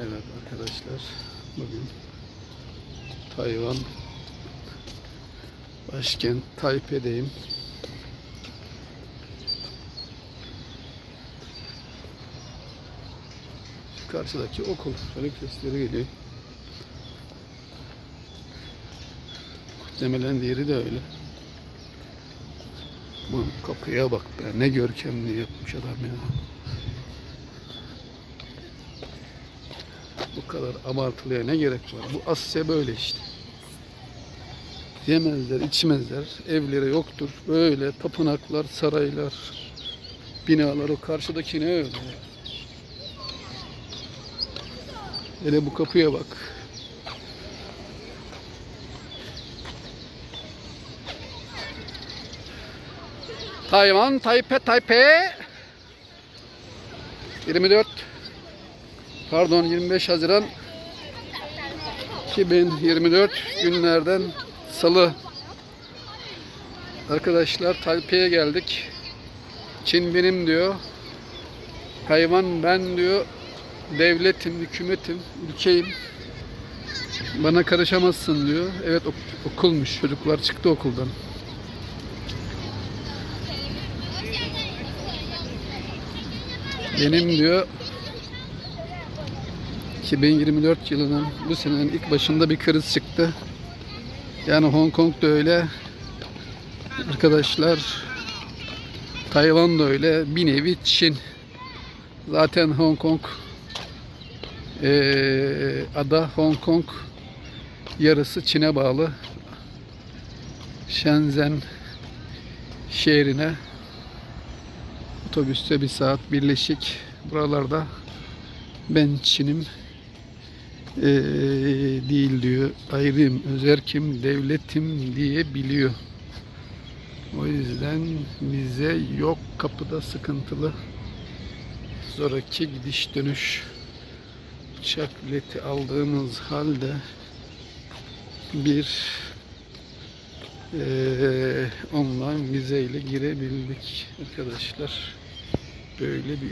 Evet arkadaşlar bugün Tayvan başkent Taipei'deyim. Şu karşıdaki okul. Şöyle sesleri geliyor. Muhtemelen diğeri de öyle. Bu kapıya bak be. Ne görkemli yapmış adam ya. Kadar abartılıya ne gerek var? Bu Asya böyle işte. Yemezler, içmezler, evleri yoktur. Böyle tapınaklar, saraylar, binalar o karşıdaki ne öyle? Hele bu kapıya bak. Tayvan, Taipei, Taipei. 24 Pardon 25 Haziran 2024 günlerden salı Arkadaşlar Taipei'ye geldik. Çin benim diyor. Hayvan ben diyor. Devletim, hükümetim, ülkeyim. Bana karışamazsın diyor. Evet ok- okulmuş. Çocuklar çıktı okuldan. Benim diyor 2024 yılının bu senenin ilk başında bir kriz çıktı. Yani Hong Kong da öyle. Arkadaşlar Tayvan da öyle. Bir nevi Çin. Zaten Hong Kong eee, ada Hong Kong yarısı Çin'e bağlı. Shenzhen şehrine otobüste bir saat birleşik buralarda ben Çin'im eee, değil diyor. Ayrıyım, özerkim, devletim diye biliyor. O yüzden bize yok kapıda sıkıntılı. Sonraki gidiş dönüş uçak bileti aldığımız halde bir eee online vizeyle girebildik arkadaşlar. Böyle bir